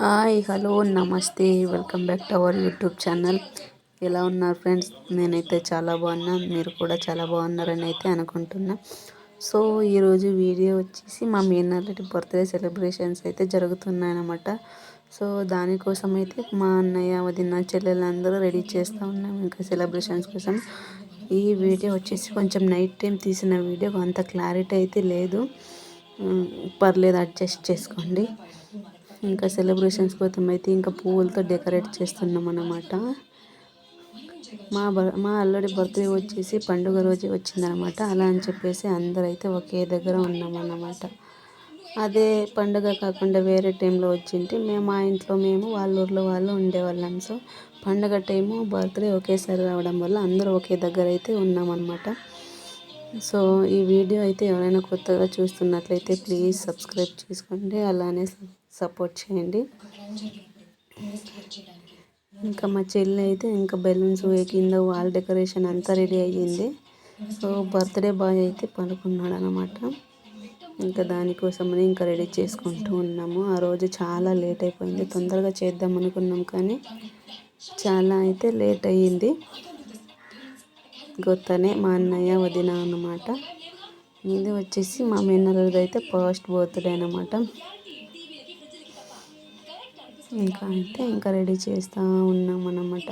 Hi hello నమస్తే welcome back to our YouTube channel. ఎలా ఉన్నారు ఫ్రెండ్స్? నేనైతే చాలా బాగున్నా మీరు కూడా చాలా బాగున్నారని అయితే అనుకుంటున్నా. సో ఈరోజు వీడియో వచ్చేసి మా మీనారెడ్డి బర్త్డే సెలబ్రేషన్స్ అయితే జరుగుతున్నాయన్నమాట. సో దానికోసం అయితే మా అన్నయ్య వదిన చెల్లెలందరూ రెడీ చేస్తూ ఉన్నాం ఇంకా సెలబ్రేషన్స్ కోసం. ఈ వీడియో వచ్చేసి కొంచెం నైట్ టైం తీసిన వీడియో అంత క్లారిటీ అయితే లేదు. పర్లేదు అడ్జస్ట్ చేసుకోండి. ఇంకా సెలబ్రేషన్స్ కోసం అయితే ఇంకా పువ్వులతో డెకరేట్ చేస్తున్నాం అన్నమాట. మా బ మా అల్లుడి బర్త్డే వచ్చేసి పండుగ రోజే వచ్చిందనమాట అలా అని చెప్పేసి అందరూ అయితే ఒకే దగ్గర ఉన్నామన్నమాట అదే పండుగ కాకుండా వేరే టైంలో వచ్చింటే మేము మా ఇంట్లో మేము వాళ్ళ ఊర్లో వాళ్ళు ఉండేవాళ్ళం. సో పండుగ టైము బర్త్డే ఒకేసారి రావడం వల్ల అందరూ ఒకే దగ్గర అయితే ఉన్నామన్నమాట సో ఈ వీడియో అయితే ఎవరైనా కొత్తగా చూస్తున్నట్లయితే ప్లీజ్ సబ్స్క్రైబ్ చేసుకోండి. అలానే సపోర్ట్ చేయండి. ఇంకా మా చెల్లి అయితే ఇంకా బెలూన్స్ కింద వాల్ డెకరేషన్ అంతా రెడీ అయ్యింది. సో బర్త్డే బాయ్ అయితే పనుకున్నాడు అనమాట ఇంకా దానికోసమని ఇంకా రెడీ చేసుకుంటూ ఉన్నాము. ఆ రోజు చాలా లేట్ అయిపోయింది. తొందరగా చేద్దాం అనుకున్నాం కానీ చాలా అయితే లేట్ అయ్యింది. గొత్తనే మా అన్నయ్య వదిన అన్నమాట. ఇది వచ్చేసి మా మేనల్లుది అయితే ఫస్ట్ బర్త్డే అనమాట ఇంకా అయితే ఇంకా రెడీ చేస్తూ ఉన్నాం అన్నమాట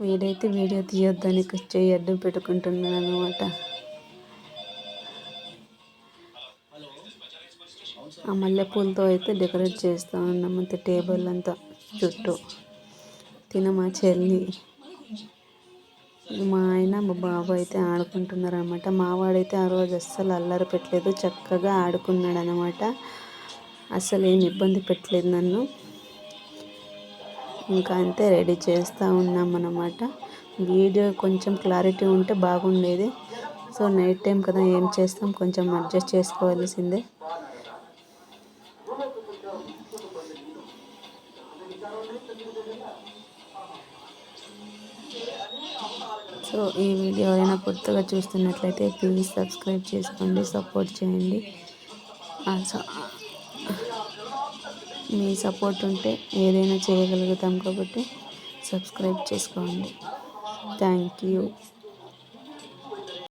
వీడైతే వీడియో తీయొద్దానికి చెయ్యి అడ్డు పెట్టుకుంటున్నాను అనమాట ఆ మల్లెపూలతో అయితే డెకరేట్ చేస్తూ ఉన్నాం అంతే టేబుల్ అంతా చుట్టూ. తినమా చెల్లి? మా ఆయన మా బాబు అయితే ఆడుకుంటున్నారు అనమాట మావాడైతే ఆ రోజు అస్సలు అల్లరి పెట్టలేదు చక్కగా ఆడుకున్నాడు అనమాట అసలు ఏం ఇబ్బంది పెట్టలేదు నన్ను. ఇంకా అంతే రెడీ చేస్తూ ఉన్నాం అన్నమాట వీడియో కొంచెం క్లారిటీ ఉంటే బాగుండేది. సో నైట్ టైం కదా ఏం చేస్తాం కొంచెం అడ్జస్ట్ చేసుకోవాల్సిందే. సో ఈ వీడియో ఎవరైనా కొత్తగా చూస్తున్నట్లయితే ప్లీజ్ సబ్స్క్రైబ్ చేసుకోండి సపోర్ట్ చేయండి. మీ సపోర్ట్ ఉంటే ఏదైనా చేయగలుగుతాం కాబట్టి సబ్స్క్రైబ్ చేసుకోండి. Thank you.